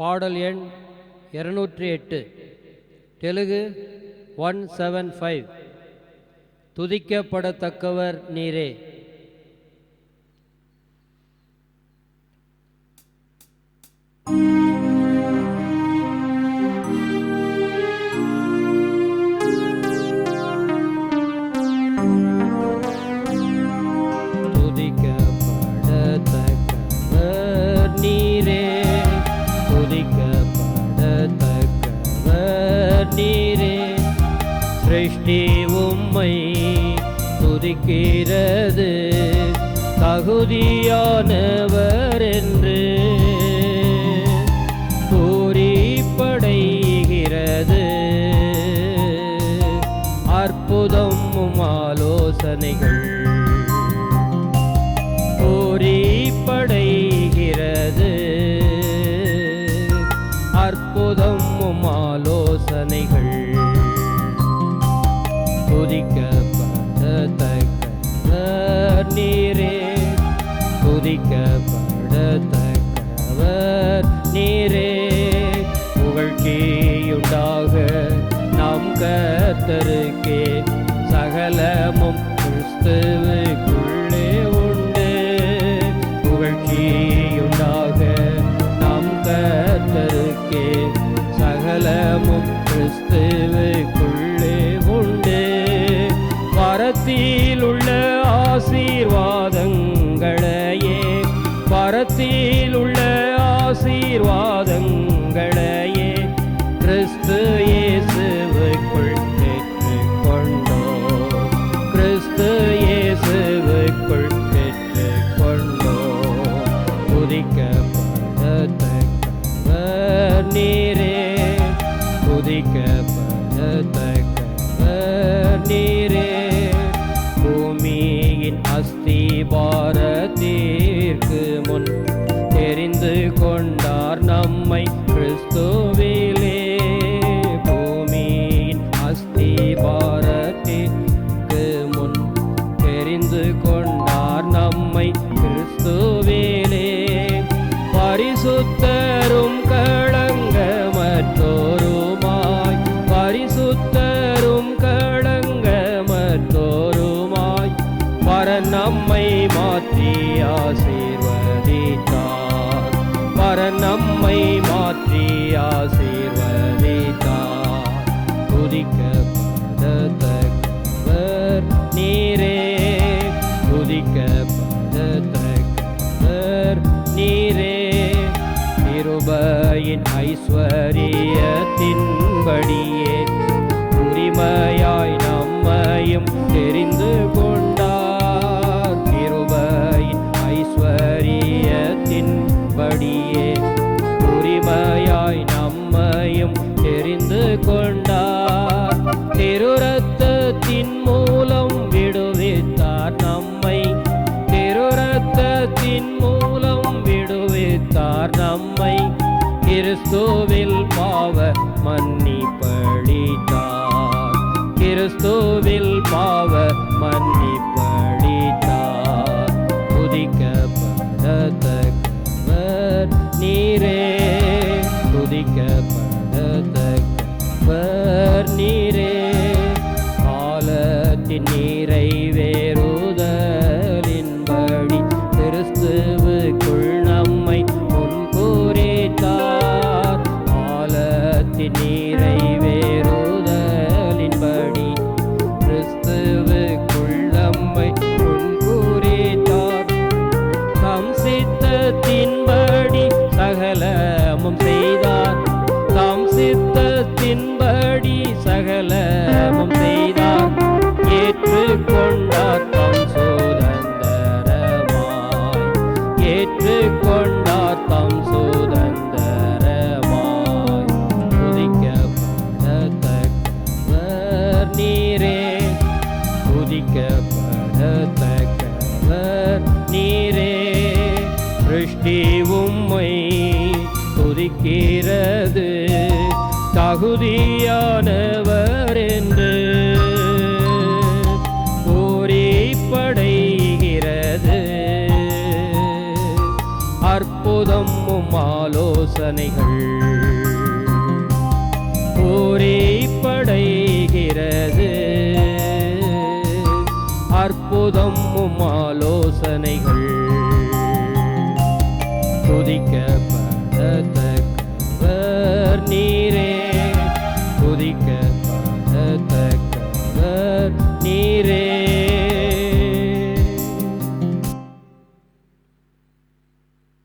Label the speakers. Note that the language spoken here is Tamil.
Speaker 1: பாடல் எண் இருநூற்றி எட்டு தெலுங்கு ஒன் செவன் ஃபைவ். துதிக்கப்படத்தக்கவர் நீரே. சிருஷ்டி உம்மை துதிக்கிறது. தகுதியானவர் என்று கூறிப்படைகிறது அற்புதமும் ஆலோசனைகள் கூறிப்படைகிறது. அற்புதமும் ஆலோசனைகள் துதிக்கப்படத்தக்கவர் நீரே. துதிக்கப்படத்தக்கவர் நீரே. புகழ்ச்சியுண்டாக நாம் கர்த்தருக்கே சகலமும் கிறிஸ்துவுக்குள்ளே உண்டு. புகழ்ச்சியுண்டாக நாம் கர்த்தருக்கே சகலமும் கிறிஸ்துவுக்குள்ளே ஆசீர்வாதங்களையே பரத்தில் உள்ள ஆசீர்வாத கொண்டார் கிறிஸ்துவிலே பூமியின் அஸ்தி பாரத்திற்கு முன் தெரிந்து கொண்டார் நம்மை கிறிஸ்துவிலே பர நம்மை மாற்றி ஆசீர்வதித்தார். துதிக்கப்படத்தக்கவர் நீரே. துதிக்கப்படத்தக்கவர் நீரே. கிருபையின் ஐஸ்வரியத்தின்படியே கொண்டார். திருரத்தத்தின் மூலம் விடுவித்தார் நம்மை. திருரத்தத்தின் மூலம் விடுவித்தார் நம்மை. கிறிஸ்துவில் பாவ மன்னிப்பளித்தார். கிறிஸ்துவில் பாவ மன்னிப்பளித்தார். ஏற்றுக்கொண்டார் தம் சுதந்திரமாய் துதிக்கப்படத்தக்கவர் நீரே. துதிக்கப்படத்தக்கவர் நீரே. சிருஷ்டி உம்மை துதிக்கிறது. தகுதியானவர் அற்புதமும் ஆலோசனைகள். போரே படைகிறது. அற்புதமும் ஆலோசனைகள். துதிக்கப்படத்தக்கவர் நீரே. துதிக்கப்படத்தக்கவர் நீரே.